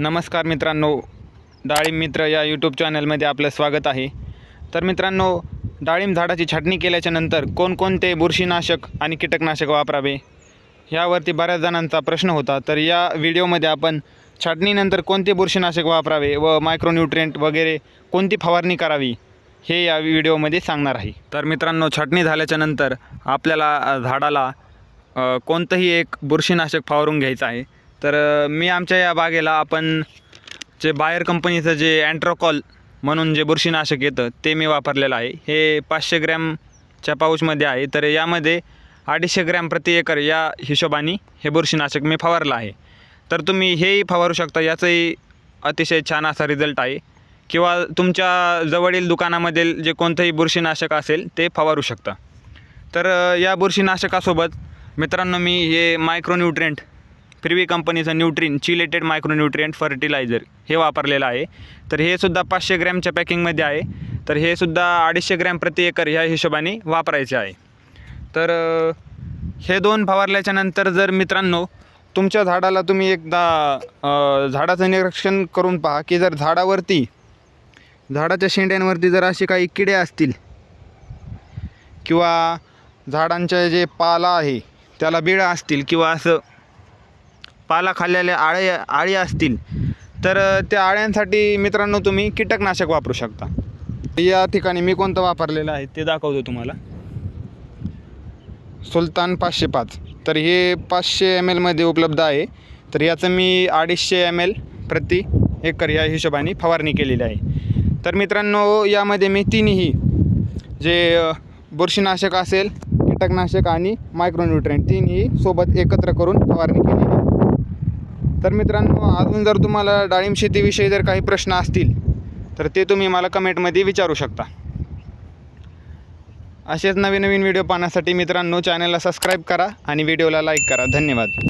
नमस्कार मित्रांनो डाळिंब मित्र या यूट्यूब चॅनलमध्ये आपलं स्वागत आहे. तर मित्रांनो डाळिंब झाडाची छाटणी केल्याच्यानंतर कोणकोणते बुरशीनाशक आणि कीटकनाशक वापरावे? यावरती बऱ्याच जणांचा प्रश्न होता. तर या व्हिडिओमध्ये आपण छाटणीनंतर कोणते बुरशीनाशक वापरावे व मायक्रोन्यूट्रिएंट वगैरे कोणती फवारणी करावी हे या व्हिडिओमध्ये सांगणार आहे. तर मित्रांनो छाटणी झाल्याच्यानंतर आपल्याला झाडाला कोणतंही एक बुरशीनाशक फवारून घ्यायचं आहे. तर मी आमच्या या बागेला आपण जे बायर कंपनीचं जे अँट्रोकॉल म्हणून जे बुरशीनाशक येतं ते मी वापरलेलं आहे. हे पाचशे ग्रॅमच्या पाऊचमध्ये आहे. तर यामध्ये अडीचशे ग्रॅम प्रति एकर या हिशोबाने हे बुरशीनाशक मी फवारलं आहे. तर तुम्ही हेही फवारू शकता. याचंही अतिशय छान असा रिझल्ट आहे. किंवा तुमच्या जवळील दुकानामधील जे कोणतंही बुरशीनाशक असेल ते फवारू शकता. तर या बुरशीनाशकासोबत मित्रांनो मी हे मायक्रोन्यूट्रिएंट फिरवी कंपनीचं न्यूट्रिन चिलेटेड मायक्रोन्यूट्रियंट फर्टिलायझर हे वापरलेलं आहे. तर हे सुद्धा पाचशे ग्रॅमच्या पॅकिंगमध्ये आहे. तर हे सुद्धा अडीचशे ग्रॅम प्रति एकर ह्या हिशोबाने वापरायचे आहे. तर हे दोन फवारल्याच्या नंतर जर मित्रांनो तुमच्या झाडाला तुम्ही एकदा झाडाचं निरीक्षण करून पहा की जर झाडावरती झाडाच्या शेंड्यांवरती जर असे काही किडे असतील किंवा झाडांचे जे पाला आहे त्याला बिळा असतील किंवा असं पाला खाल्लेले आळे आळी असतील तर त्या आळ्यांसाठी मित्रांनो तुम्ही कीटकनाशक वापरू शकता. या ठिकाणी मी कोणतं वापरलेलं आहे ते दाखवतो तुम्हाला. सुलतान पाचशे पाच. तर हे पाचशे एम एलमध्ये उपलब्ध आहे. तर याचं मी अडीचशे एम एल प्रति एकर या हिशोबाने फवारणी केलेली आहे. तर मित्रांनो यामध्ये मी तिन्ही जे बुरशीनाशक असेल कीटकनाशक आणि मायक्रोन्यूट्रिएंट तीनही सोबत एकत्र करून फवारणी केलेली आहे. तर मित्रांनो अजून जर तुम्हाला डाळिंब शेतीविषयी जर काही प्रश्न असतील तर ते तुम्ही मला कमेंटमध्ये विचारू शकता. असेच नवीन नवीन व्हिडिओ पाहण्यासाठी मित्रांनो चॅनलला सबस्क्राईब करा आणि व्हिडिओला लाईक करा. धन्यवाद.